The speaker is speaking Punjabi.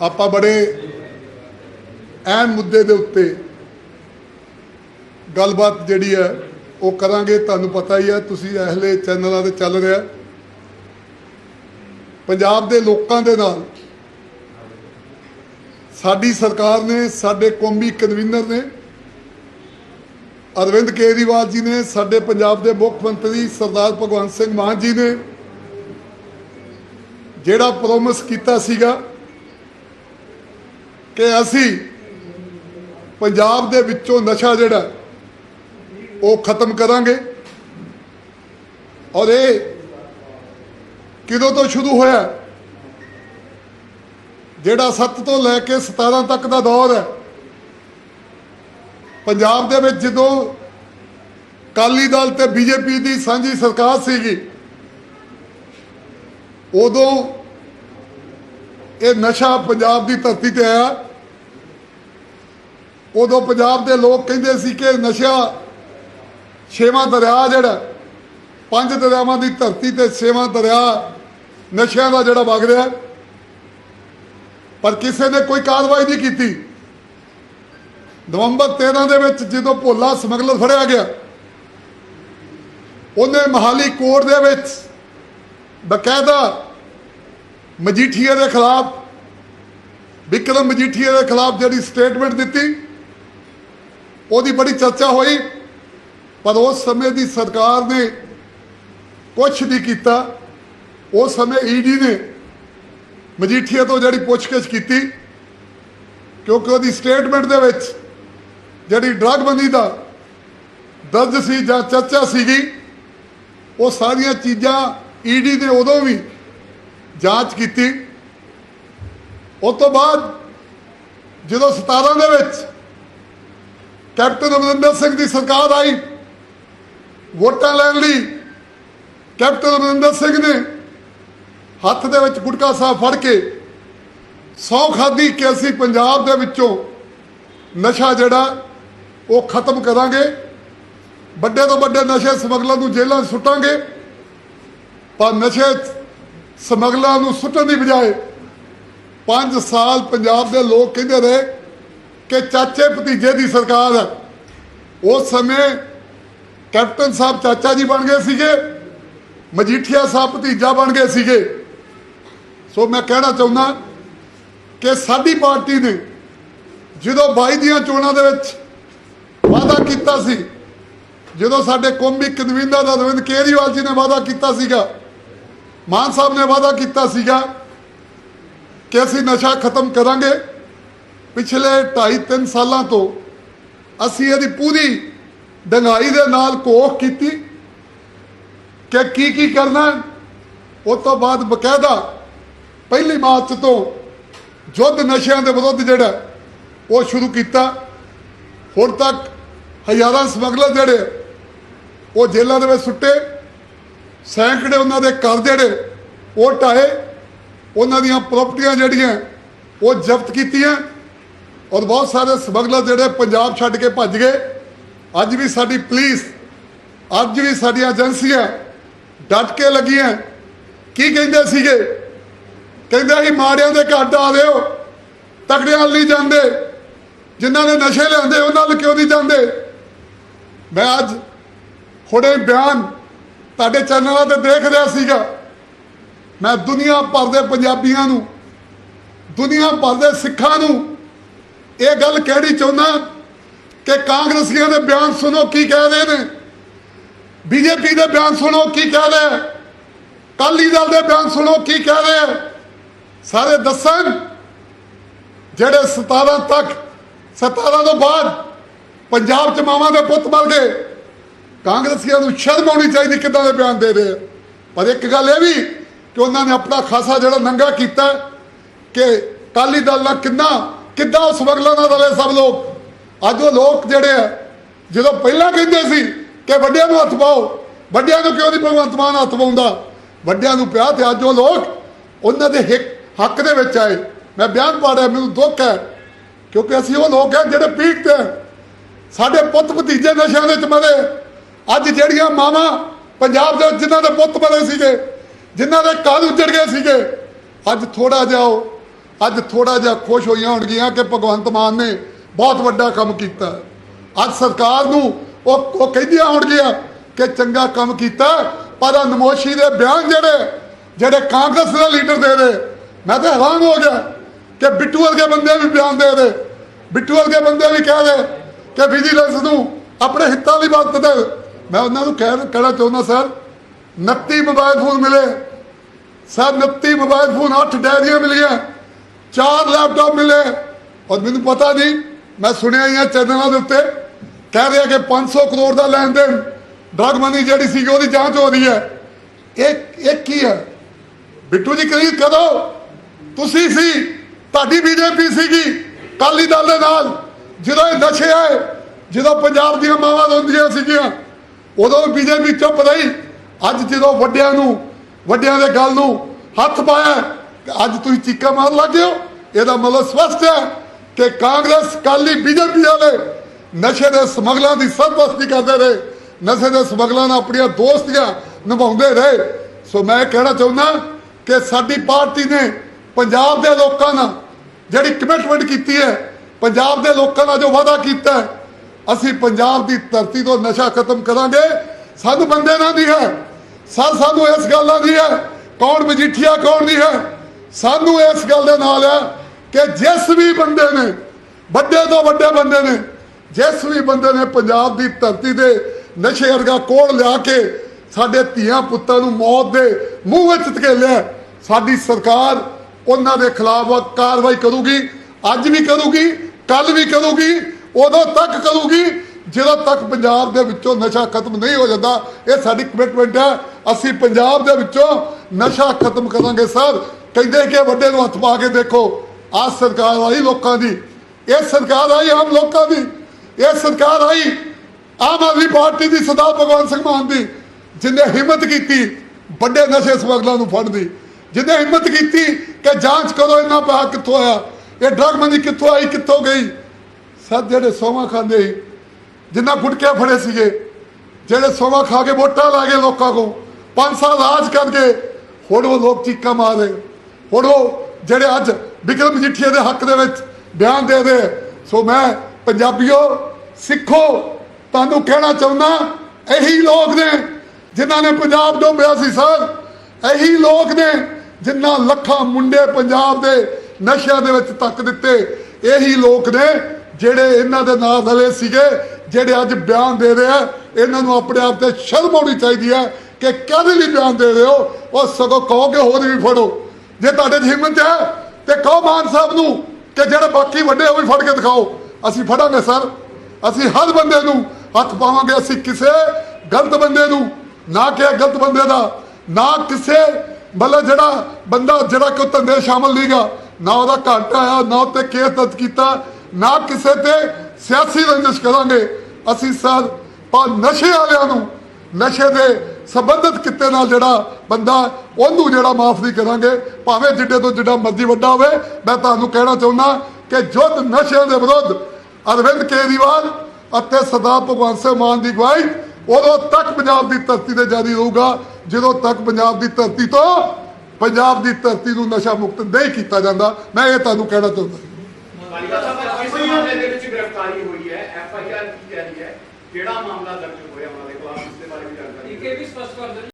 ਆਪਾਂ ਬੜੇ ਅਹਿਮ ਮੁੱਦੇ ਦੇ ਉੱਤੇ ਗੱਲਬਾਤ ਜਿਹੜੀ ਹੈ, ਉਹ ਕਰਾਂਗੇ। ਤੁਹਾਨੂੰ ਪਤਾ ਹੀ ਹੈ, ਤੁਸੀਂ ਇਹਲੇ ਚੈਨਲਾਂ ਤੇ ਚੱਲ ਰਿਹਾ। ਪੰਜਾਬ ਦੇ ਲੋਕਾਂ ਦੇ ਨਾਲ ਸਾਡੀ ਸਰਕਾਰ ਨੇ, ਸਾਡੇ ਕੌਮੀ ਕਨਵੀਨਰ ਨੇ, ਅਰਵਿੰਦ ਕੇਜਰੀਵਾਲ ਜੀ ਨੇ, ਸਾਡੇ ਪੰਜਾਬ ਦੇ ਮੁੱਖ ਮੰਤਰੀ ਸਰਦਾਰ ਭਗਵੰਤ ਸਿੰਘ ਮਾਨ ਜੀ ਨੇ, ਜਿਹੜਾ ਪ੍ਰੋਮਿਸ ਕੀਤਾ ਸੀਗਾ ਕਿ ਅਸੀਂ ਪੰਜਾਬ ਦੇ ਵਿੱਚੋਂ ਨਸ਼ਾ ਜਿਹੜਾ, ਉਹ ਖਤਮ ਕਰਾਂਗੇ। ਔਰ ਇਹ ਕਿਦੋਂ ਤੋਂ ਸ਼ੁਰੂ ਹੋਇਆ? ਜਿਹੜਾ 7 ਤੋਂ ਲੈ ਕੇ 17 ਤੱਕ ਦਾ ਦੌਰ ਹੈ, ਪੰਜਾਬ ਦੇ ਵਿੱਚ ਜਦੋਂ ਕਾਲੀ ਦਲ ਤੇ ਬੀਜੇਪੀ ਦੀ ਸਾਂਝੀ ਸਰਕਾਰ ਸੀਗੀ, ਉਦੋਂ ਇਹ ਨਸ਼ਾ ਪੰਜਾਬ ਦੀ ਧਰਤੀ ਤੇ ਆਇਆ। ਉਦੋਂ ਪੰਜਾਬ ਦੇ ਲੋਕ ਕਹਿੰਦੇ ਸੀ ਕਿ ਨਸ਼ਾ ਛੇਵਾਂ ਦਰਿਆ ਜਿਹੜਾ, ਪੰਜ ਦਰਿਆਵਾਂ ਦੀ ਧਰਤੀ ਤੇ ਛੇਵਾਂ ਦਰਿਆ ਨਸ਼ਿਆਂ ਦਾ ਜਿਹੜਾ ਵਗ ਰਿਹਾ। ਪਰ ਕਿਸੇ ਨੇ ਕੋਈ ਕਾਰਵਾਈ ਨਹੀਂ ਕੀਤੀ। ਨਵੰਬਰ 13 ਦੇ ਵਿੱਚ ਜਦੋਂ ਭੋਲਾ ਸਮਗਲਰ ਫੜਿਆ ਗਿਆ, ਉਹਨੇ ਮਹਾਲੀ ਕੋਰਟ ਦੇ ਵਿੱਚ ਬਕਾਇਦਾ ਮਜੀਠੀਆ ਦੇ ਖਿਲਾਫ, ਵਿਕਰਮ ਮਜੀਠੀਆ ਦੇ ਖਿਲਾਫ ਜਿਹੜੀ ਸਟੇਟਮੈਂਟ ਦਿੱਤੀ ਉਹਦੀ ਬੜੀ ਚਰਚਾ ਹੋਈ, ਪਰ ਉਸ ਸਮੇਂ ਦੀ ਸਰਕਾਰ ਨੇ ਕੁਛ ਨਹੀਂ ਕੀਤਾ। ਉਸ ਸਮੇਂ ਈਡੀ ਨੇ ਮਜੀਠੀਆ ਤੋਂ ਜਿਹੜੀ ਪੁੱਛਗਿੱਛ ਕੀਤੀ, ਕਿਉਂਕਿ ਉਹਦੀ ਸਟੇਟਮੈਂਟ ਦੇ ਵਿੱਚ ਜਿਹੜੀ ਡਰੱਗ ਬੰਦੀ ਦਾ ਦਰਜ ਸੀ ਜਾਂ ਚਰਚਾ ਸੀਗੀ, ਉਹ ਸਾਰੀਆਂ ਚੀਜ਼ਾਂ ਈਡੀ ਨੇ ਉਦੋਂ ਵੀ ਜਾਂਚ ਕੀਤੀ। ਉਸ ਤੋਂ ਬਾਅਦ ਜਦੋਂ 17 ਦੇ ਵਿੱਚ ਕੈਪਟਨ ਅਮਰਿੰਦਰ ਸਿੰਘ ਦੀ ਸਰਕਾਰ ਆਈ। ਵੋਟਾਂ ਲੈਣ ਲਈ ਕੈਪਟਨ ਅਮਰਿੰਦਰ ਸਿੰਘ ਨੇ ਹੱਥ ਦੇ ਵਿੱਚ ਗੁਟਕਾ ਸਾਹਿਬ ਫੜ ਕੇ ਸੌ ਖਾਦੀ ਕਿ ਅਸੀਂ ਪੰਜਾਬ ਦੇ ਵਿੱਚੋਂ ਨਸ਼ਾ ਜਿਹੜਾ ਉਹ ਖਤਮ ਕਰਾਂਗੇ। ਵੱਡੇ ਤੋਂ ਵੱਡੇ ਨਸ਼ੇ ਸਮਗਲਰ ਨੂੰ ਜੇਲ੍ਹਾਂ ਸੁੱਟਾਂਗੇ। ਪਰ ਨਸ਼ੇ ਸਮਗਲਰਾਂ ਨੂੰ ਸੁੱਟਣ ਦੀ ਬਜਾਏ 5 ਸਾਲ ਪੰਜਾਬ ਦੇ ਲੋਕ ਕਹਿੰਦੇ ਰਹੇ ਕਿ ਚਾਚੇ ਭਤੀਜੇ ਦੀ ਸਰਕਾਰ ਹੈ ਉਸ ਸਮੇਂ ਕੈਪਟਨ ਸਾਹਿਬ ਚਾਚਾ ਜੀ ਬਣ ਗਏ ਸੀਗੇ, ਮਜੀਠੀਆ ਸਾਹਿਬ ਭਤੀਜਾ ਬਣ ਗਏ ਸੀਗੇ। ਸੋ ਮੈਂ ਕਹਿਣਾ ਚਾਹੁੰਦਾ ਕਿ ਸਾਡੀ ਪਾਰਟੀ ਨੇ ਜਦੋਂ 22 ਦੀਆਂ ਚੋਣਾਂ ਦੇ ਵਿੱਚ ਵਾਅਦਾ ਕੀਤਾ ਸੀ, ਜਦੋਂ ਸਾਡੇ ਕੌਮੀ ਕਨਵੀਨਰ ਅਰਵਿੰਦ ਕੇਜਰੀਵਾਲ ਜੀ ਨੇ ਵਾਅਦਾ ਕੀਤਾ ਸੀਗਾ, ਮਾਨ ਸਾਹਿਬ ਨੇ ਵਾਅਦਾ ਕੀਤਾ ਸੀਗਾ ਕਿ ਅਸੀਂ ਨਸ਼ਾ ਖਤਮ ਕਰਾਂਗੇ। ਪਿਛਲੇ 2.5 3 ਸਾਲਾਂ ਤੋਂ ਅਸੀਂ ਇਹਦੀ ਪੂਰੀ ਡੰਗਾਈ ਦੇ ਨਾਲ ਕੋਖ ਕੀਤੀ ਕਿ ਕੀ ਕੀ ਕਰਨਾ ਹੈ। ਉਸ ਤੋਂ ਬਾਅਦ ਬਕਾਇਦਾ ਪਹਿਲੀ ਮਾਰਚ ਤੋਂ ਯੁੱਧ ਨਸ਼ਿਆਂ ਦੇ ਵਿਰੁੱਧ ਜਿਹੜਾ ਉਹ ਸ਼ੁਰੂ ਕੀਤਾ। ਹੁਣ ਤੱਕ ਹਜ਼ਾਰਾਂ ਸਮਗਲਰ ਜਿਹੜੇ ਉਹ ਜੇਲ੍ਹਾਂ ਦੇ ਵਿੱਚ ਸੁੱਟੇ। ਸੈਂਕੜੇ ਉਹਨਾਂ ਦੇ ਘਰ ਜਿਹੜੇ ਉਹ ਢਾਏ। ਉਹਨਾਂ ਦੀਆਂ ਪ੍ਰਾਪਰਟੀਆਂ ਜਿਹੜੀਆਂ ਉਹ ਜ਼ਬਤ ਕੀਤੀਆਂ। ਔਰ ਬਹੁਤ ਸਾਰੇ ਸਮਗਲਰ ਜਿਹੜੇ ਪੰਜਾਬ ਛੱਡ ਕੇ ਭੱਜ ਗਏ। ਅੱਜ ਵੀ ਸਾਡੀ ਪੁਲਿਸ, ਅੱਜ ਵੀ ਸਾਡੀਆਂ ਏਜੰਸੀਆਂ ਡਟ ਕੇ ਲੱਗੀਆਂ ਕੀ ਕਹਿੰਦੇ ਸੀਗੇ? ਕਹਿੰਦੇ ਅਸੀਂ ਮਾੜਿਆਂ ਦੇ ਘਰ ਆ ਦਿਓ ਤਕੜਿਆਂ ਵੱਲ ਨਹੀਂ ਜਾਂਦੇ। ਜਿਨ੍ਹਾਂ ਨੇ ਨਸ਼ੇ ਲਿਆਂਦੇ ਉਹਨਾਂ ਵੱਲ ਕਿਉਂ ਨਹੀਂ ਜਾਂਦੇ? ਮੈਂ ਅੱਜ ਹੁਣੇ ਬਿਆਨ ਤੁਹਾਡੇ ਚੈਨਲਾਂ ਤੇ ਦੇਖ ਰਿਹਾ ਸੀਗਾ। ਮੈਂ ਦੁਨੀਆ ਭਰ ਦੇ ਪੰਜਾਬੀਆਂ ਨੂੰ, ਦੁਨੀਆ ਭਰ ਦੇ ਸਿੱਖਾਂ ਨੂੰ ਇਹ ਗੱਲ ਕਹਿਣੀ ਚਾਹੁੰਦਾ ਕਿ ਕਾਂਗਰਸੀਆਂ ਦੇ ਬਿਆਨ ਸੁਣੋ ਕੀ ਕਹਿ ਰਹੇ ਨੇ। ਬੀਜੇਪੀ ਦੇ ਬਿਆਨ ਸੁਣੋ ਕੀ ਕਹਿ ਰਹੇ। ਕਾਲੀ ਦਲ ਦੇ ਬਿਆਨ ਸੁਣੋ ਕੀ ਕਹਿ ਰਹੇ। ਸਾਰੇ ਦੱਸਣ ਜਿਹੜੇ 17 ਤੱਕ 17 ਤੋਂ ਬਾਅਦ ਪੰਜਾਬ ਚ ਮਾਵਾਂ ਦੇ ਪੁੱਤ ਮਰ ਗਏ। ਕਾਂਗਰਸੀਆਂ ਨੂੰ ਸ਼ਰਮ ਆਉਣੀ ਚਾਹੀਦੀ ਕਿੱਦਾਂ ਦੇ ਬਿਆਨ ਦੇ ਰਹੇ ਆ। ਪਰ ਇੱਕ ਗੱਲ ਇਹ ਵੀ ਕਿ ਉਹਨਾਂ ਨੇ ਆਪਣਾ ਖਾਸਾ ਜਿਹੜਾ ਨੰਗਾ ਕੀਤਾ ਕਿ ਕਾਲੀ ਦਲ ਨਾਲ ਕਿੰਨਾ ਕਿੱਦਾਂ ਉਸ ਵਗਲਾਂ ਨਾਲ ਰਲੇ ਸਭ ਲੋਕ? ਅੱਜ ਉਹ ਲੋਕ ਜਿਹੜੇ ਆ, ਜਦੋਂ ਪਹਿਲਾਂ ਕਹਿੰਦੇ ਸੀ ਕਿ ਵੱਡਿਆਂ ਨੂੰ ਹੱਥ ਪਾਓ, ਵੱਡਿਆਂ ਨੂੰ ਕਿਉਂ ਨਹੀਂ ਭਗਵੰਤ ਮਾਨ ਹੱਥ ਪਾਉਂਦਾ? ਵੱਡਿਆਂ ਨੂੰ ਪਿਆ ਤੇ ਅੱਜ ਉਹ ਲੋਕ ਉਹਨਾਂ ਦੇ ਹੱਕ ਦੇ ਵਿੱਚ ਆਏ। ਮੈਂ ਬਿਆਨ ਪੜ੍ਹ ਰਿਹਾ, ਮੈਨੂੰ ਦੁੱਖ ਹੈ, ਕਿਉਂਕਿ ਅਸੀਂ ਉਹ ਲੋਕ ਹਾਂ ਜਿਹੜੇ ਪੀਕ ਤੇ ਹੈ। ਸਾਡੇ ਪੁੱਤ ਭਤੀਜੇ ਨਸ਼ਿਆਂ ਦੇ ਵਿੱਚ ਮਰੇ। ਅੱਜ ਜਿਹੜੀਆਂ ਮਾਵਾਂ ਪੰਜਾਬ ਦੇ ਵਿੱਚ ਜਿਨ੍ਹਾਂ ਦੇ ਪੁੱਤ ਮਰੇ ਸੀਗੇ, ਜਿਨ੍ਹਾਂ ਦੇ ਘਰ ਉੱਜੜ ਗਏ ਸੀਗੇ, ਅੱਜ ਥੋੜਾ ਜਿਹਾ ਉਹ ਅੱਜ ਥੋੜਾ ਜਿਹਾ ਖੁਸ਼ ਹੋਈਆਂ ਹੋਣਗੀਆਂ ਕਿ ਭਗਵੰਤ ਮਾਨ ਨੇ ਬਹੁਤ ਵੱਡਾ ਕੰਮ ਕੀਤਾ। ਅੱਜ ਸਰਕਾਰ ਨੂੰ ਉਹ ਉਹ ਕਹਿੰਦੀਆਂ ਹੋਣਗੀਆਂ ਕਿ ਚੰਗਾ ਕੰਮ ਕੀਤਾ, ਪਰ ਆਹ ਨਮੋਸ਼ੀ ਦੇ ਬਿਆਨ ਜਿਹੜੇ ਜਿਹੜੇ ਕਾਂਗਰਸ ਦੇ ਲੀਡਰ ਦੇ ਰਹੇ ਮੈਂ ਤਾਂ ਹੈਰਾਨ ਹੋ ਗਿਆ ਕਿ ਬਿੱਟੂ ਵਰਗੇ ਬੰਦੇ ਵੀ ਬਿਆਨ ਦੇ ਰਹੇ ਬਿੱਟੂ ਵਰਗੇ ਬੰਦੇ ਵੀ ਕਹਿ ਰਹੇ ਕਿ ਵਿਜੀਲੈਂਸ ਨੂੰ ਆਪਣੇ ਹਿੱਤਾਂ ਲਈ ਵਰਤਦੇ ਮੈਂ ਉਹਨਾਂ ਨੂੰ ਕਹਿ ਕਹਿਣਾ ਚਾਹੁੰਦਾ, ਸਰ 29 ਮੋਬਾਈਲ ਫੋਨ ਮਿਲੇ। ਸਰ 29 ਮੋਬਾਈਲ ਫੋਨ 8 ਡੈਰੀਆਂ ਮਿਲੀਆਂ। ਚਾਰ ਲੈਪਟਾਪ ਮਿਲੇ। ਔਰ ਮੈਨੂੰ ਪਤਾ ਨਹੀਂ, ਮੈਂ ਸੁਣਿਆ ਹੀ ਆ ਚੈਨਲਾਂ ਦੇ ਉੱਤੇ। ਕਹਿ ਰਿਹਾ ਕਿ 500 ਕਰੋੜ ਦਾ ਲੈਣ ਦੇਣ ਡਰਗ ਮਨੀ ਜਿਹੜੀ ਸੀ ਉਹਦੀ ਜਾਂਚ ਹੋ ਰਹੀ ਹੈ। ਇਹ ਇਹ ਕੀ ਹੈ? ਬਿੱਟੂ ਜੀ ਕਰੀ ਕਦੋਂ? ਤੁਸੀਂ ਸੀ, ਤੁਹਾਡੀ ਬੀਜੇਪੀ ਸੀਗੀ ਕਾਲੀ ਦਲ ਦੇ ਨਾਲ। ਜਦੋਂ ਇਹ ਨਸ਼ੇ ਆਏ, ਜਦੋਂ ਪੰਜਾਬ ਦੀਆਂ ਮਾਵਾਂ ਰੋਂਦੀਆਂ ਸੀਗੀਆਂ, ਉਦੋਂ ਬੀਜੇਪੀ ਚੁੱਪ ਰਹੀ। ਅੱਜ ਜਦੋਂ ਵੱਡਿਆਂ ਨੂੰ, ਵੱਡਿਆਂ ਦੇ ਗੱਲ ਨੂੰ ਹੱਥ ਪਾਇਆ ਤੇ ਅੱਜ ਤੁਸੀਂ ਚੀਕਾ ਮਾਰਨ ਲੱਗੇ ਹੋ। ਇਹਦਾ ਮਤਲਬ ਸਪਸ਼ਟ ਹੈ ਕਿ ਕਾਂਗਰਸ ਕਾਲੀ ਬੀਜੇਪੀ ਵਾਲੇ ਨਸ਼ੇ ਦੇ ਸਮਗਲਾਂ ਦੀ ਸਰਪ੍ਰਸਤੀ ਕਰਦੇ ਰਹੇ। ਨਸ਼ੇ ਦੇ ਸਮਗਲਾਂ ਨਾਲ ਆਪਣੀਆਂ ਦੋਸਤੀਆਂ ਨਿਭਾਉਂਦੇ ਰਹੇ। ਸੋ ਮੈਂ ਕਹਿਣਾ ਚਾਹੁੰਦਾ ਕਿ ਸਾਡੀ ਪਾਰਟੀ ਨੇ ਪੰਜਾਬ ਦੇ ਲੋਕਾਂ ਨਾਲ ਜਿਹੜੀ ਕਮਿਟਮੈਂਟ ਕੀਤੀ ਹੈ, ਪੰਜਾਬ ਦੇ ਲੋਕਾਂ ਨਾਲ ਜੋ ਵਾਅਦਾ ਕੀਤਾ ਹੈ, ਅਸੀਂ ਪੰਜਾਬ ਦੀ ਧਰਤੀ ਤੋਂ ਨਸ਼ਾ ਖਤਮ ਕਰਾਂਗੇ। ਸਾਨੂੰ ਬੰਦੇ ਨਾਲ ਨਹੀਂ ਹੈ। ਸਰ, ਸਾਨੂੰ ਇਸ ਗੱਲ ਨਾਲ ਨਹੀਂ ਹੈ। ਕੌਣ ਮਜੀਠੀਆ, ਕੌਣ ਨਹੀਂ ਹੈ। ਸਾਨੂੰ ਇਸ ਗੱਲ ਦੇ ਨਾਲ ਹੈ ਕਿ ਜਿਸ ਵੀ ਬੰਦੇ ਨੇ, ਵੱਡੇ ਤੋਂ ਵੱਡੇ ਬੰਦੇ ਨੇ, ਜਿਸ ਵੀ ਬੰਦੇ ਨੇ ਪੰਜਾਬ ਦੀ ਧਰਤੀ ਦੇ ਨਸ਼ੇ ਵਰਗਾ ਕੋੜ ਲਿਆ ਕੇ ਸਾਡੇ ਧੀਆਂ ਪੁੱਤਾਂ ਨੂੰ ਮੌਤ ਦੇ ਮੂੰਹ ਵਿੱਚ ਧਕੇਲਿਆ, ਸਾਡੀ ਸਰਕਾਰ ਉਹਨਾਂ ਦੇ ਖਿਲਾਫ ਕਾਰਵਾਈ ਕਰੂਗੀ, ਅੱਜ ਵੀ ਕਰੂਗੀ ਕੱਲ ਵੀ ਕਰੂਗੀ, ਉਦੋਂ ਤੱਕ ਕਰੂਗੀ, ਜਦੋਂ ਤੱਕ ਪੰਜਾਬ ਦੇ ਵਿੱਚੋਂ ਨਸ਼ਾ ਖਤਮ ਨਹੀਂ ਹੋ ਜਾਂਦਾ, ਇਹ ਸਾਡੀ ਕਮਿਟਮੈਂਟ ਹੈ। ਅਸੀਂ ਪੰਜਾਬ ਦੇ ਵਿੱਚੋਂ ਨਸ਼ਾ ਖਤਮ ਕਰਾਂਗੇ, ਸਰ। ਕਹਿੰਦੇ ਕਿ ਵੱਡੇ ਨੂੰ ਹੱਥ ਪਾ ਕੇ ਦੇਖੋ, ਆਹ ਸਰਕਾਰ ਆਈ ਲੋਕਾਂ ਦੀ, ਇਹ ਸਰਕਾਰ ਆਈ ਆਮ ਲੋਕਾਂ ਦੀ, ਇਹ ਸਰਕਾਰ ਆਈ ਆਮ ਆਦਮੀ ਪਾਰਟੀ ਦੀ, ਸਰਦਾਰ ਭਗਵੰਤ ਸਿੰਘ ਮਾਨ ਦੀ, ਜਿੰਨੇ ਹਿੰਮਤ ਕੀਤੀ ਵੱਡੇ ਨਸ਼ੇ ਸਮਗਲਰਾਂ ਨੂੰ ਫੜਨ ਦੀ, ਜਿਨੇ ਹਿੰਮਤ ਕੀਤੀ ਕਿ ਜਾਂਚ ਕਰੋ ਇਹਨਾਂ ਪੈਸਾ ਕਿੱਥੋਂ ਆਇਆ, ਇਹ ਡਰਗ ਮਨੀ ਕਿੱਥੋਂ ਆਈ, ਕਿੱਥੋਂ ਗਈ। ਸਰ, ਜਿਹੜੇ ਸੋਮਾ ਖਾਂਦੇ ਸੀ, ਜਿੰਨਾ ਗੁਟਕੇ ਫੜੇ ਸੀਗੇ, ਜਿਹੜੇ ਸੋਮਾ ਖਾ ਕੇ ਵੋਟਾਂ ਲਾ ਗਏ ਲੋਕਾਂ ਕੋ ਪੰਜ ਸਾਲ ਰਾਜ ਕਰਕੇ, ਹੁਣ ਉਹ ਲੋਕ ਚੀਕਾਂ ਮਾਰ ਰਹੇ। ਹੁਣ ਉਹ ਜਿਹੜੇ ਅੱਜ ਵਿਕਰਮ ਮਜੀਠੀਆ ਦੇ ਹੱਕ ਦੇ ਵਿੱਚ ਬਿਆਨ ਦੇ ਦੇ ਸੋ ਮੈਂ ਪੰਜਾਬੀਓ, ਸਿੱਖੋ, ਤੁਹਾਨੂੰ ਕਹਿਣਾ ਚਾਹੁੰਦਾ, ਇਹੀ ਲੋਕ ਨੇ ਜਿਨ੍ਹਾਂ ਨੇ ਪੰਜਾਬ ਡੋਬਿਆ ਸੀ, ਸਰ। ਇਹੀ ਲੋਕ ਨੇ ਜਿਨ੍ਹਾਂ ਲੱਖਾਂ ਮੁੰਡੇ ਪੰਜਾਬ ਦੇ ਨਸ਼ਿਆਂ ਦੇ ਵਿੱਚ ਤੱਕ ਦਿੱਤੇ। ਇਹੀ ਲੋਕ ਨੇ ਜਿਹੜੇ ਇਹਨਾਂ ਦੇ ਨਾਲ ਰਲੇ ਸੀਗੇ, ਜਿਹੜੇ ਅੱਜ ਬਿਆਨ ਦੇ ਰਹੇ ਆ। ਇਹਨਾਂ ਨੂੰ ਆਪਣੇ ਆਪ ਤੇ ਸ਼ਰਮ ਆਉਣੀ ਚਾਹੀਦੀ ਹੈ ਕਿ ਕਾਹਦੇ ਲਈ ਬਿਆਨ ਦੇ ਰਹੇ ਹੋ? ਉਹ ਸਗੋਂ ਕਹੋਗੇ, ਹੋਰ ਵੀ ਫੜੋ। ਜੇ ਤੁਹਾਡੇ 'ਚ ਹਿੰਮਤ ਹੈ, ਤੇ ਕਹੋ ਮਾਨ ਸਾਹਿਬ ਨੂੰ ਕਿ ਜਿਹੜੇ ਬਾਕੀ ਵੱਡੇ ਉਹ ਵੀ ਫੜ ਕੇ ਦਿਖਾਓ। ਅਸੀਂ ਫੜਾਂਗੇ, ਸਰ। ਅਸੀਂ ਹਰ ਬੰਦੇ ਨੂੰ ਹੱਥ ਪਾਵਾਂਗੇ। ਅਸੀਂ ਕਿਸੇ ਗਲਤ ਬੰਦੇ ਨੂੰ, ਨਾ ਕਿ ਗਲਤ ਬੰਦੇ ਦਾ, ਨਾ ਕਿਸੇ ਮਤਲਬ ਜਿਹੜਾ ਬੰਦਾ, ਜਿਹੜਾ ਕੋਈ ਧੰਦੇ ਸ਼ਾਮਲ ਨਹੀਂਗਾ ਨਾ ਉਹਦਾ ਘਾਟਾ ਆਇਆ ਨਾ ਉੱਤੇ ਕੇਸ ਦਰਜ ਕੀਤਾ, ਨਾ ਕਿਸੇ ਤੇ ਸਿਆਸੀ ਰੰਜਿਸ਼ ਕਰਾਂਗੇ। ਅਸੀਂ, ਸਰ ਪਰ ਨਸ਼ੇ ਵਾਲਿਆਂ ਨੂੰ, ਨਸ਼ੇ ਦੇ ਸੰਬੰਧਿਤ ਕਿੱਤੇ ਨਾਲ ਜਿਹੜਾ ਬੰਦਾ, ਉਹਨੂੰ ਜਿਹੜਾ ਮਾਫ ਨਹੀਂ ਕਰਾਂਗੇ, ਭਾਵੇਂ ਜਿੱਡੇ ਤੋਂ ਜਿੱਡਾ ਮਰਜ਼ੀ ਵੱਡਾ ਹੋਵੇ, ਮੈਂ ਤੁਹਾਨੂੰ ਕਹਿਣਾ ਚਾਹੁੰਦਾ ਕਿ ਜੁੱਧ ਨਸ਼ਿਆਂ ਦੇ ਵਿਰੁੱਧ ਅਰਵਿੰਦ ਕੇਜਰੀਵਾਲ ਅਤੇ ਸਰਦਾਰ ਭਗਵੰਤ ਸਿੰਘ ਮਾਨ ਦੀ ਅਗਵਾਈ ਉਦੋਂ ਤੱਕ ਪੰਜਾਬ ਦੀ ਧਰਤੀ ਤੇ ਜਾਰੀ ਰਹੂਗਾ, ਜਦੋਂ ਤੱਕ ਪੰਜਾਬ ਦੀ ਧਰਤੀ ਤੋਂ ਪੰਜਾਬ ਦੀ ਧਰਤੀ ਨੂੰ ਨਸ਼ਾ ਮੁਕਤ ਨਹੀਂ ਕੀਤਾ ਜਾਂਦਾ। ਮੈਂ ਇਹ ਤੁਹਾਨੂੰ ਕਹਿਣਾ ਚਾਹੁੰਦਾ। ਮਾਮਲੇ ਦੇ ਵਿੱਚ ਗ੍ਰਿਫਤਾਰੀ ਹੋਈ ਹੈ, ਐਫ ਆਈ ਆਰ ਕੀ ਕਹਿ ਰਹੀ ਹੈ, ਕਿਹੜਾ ਮਾਮਲਾ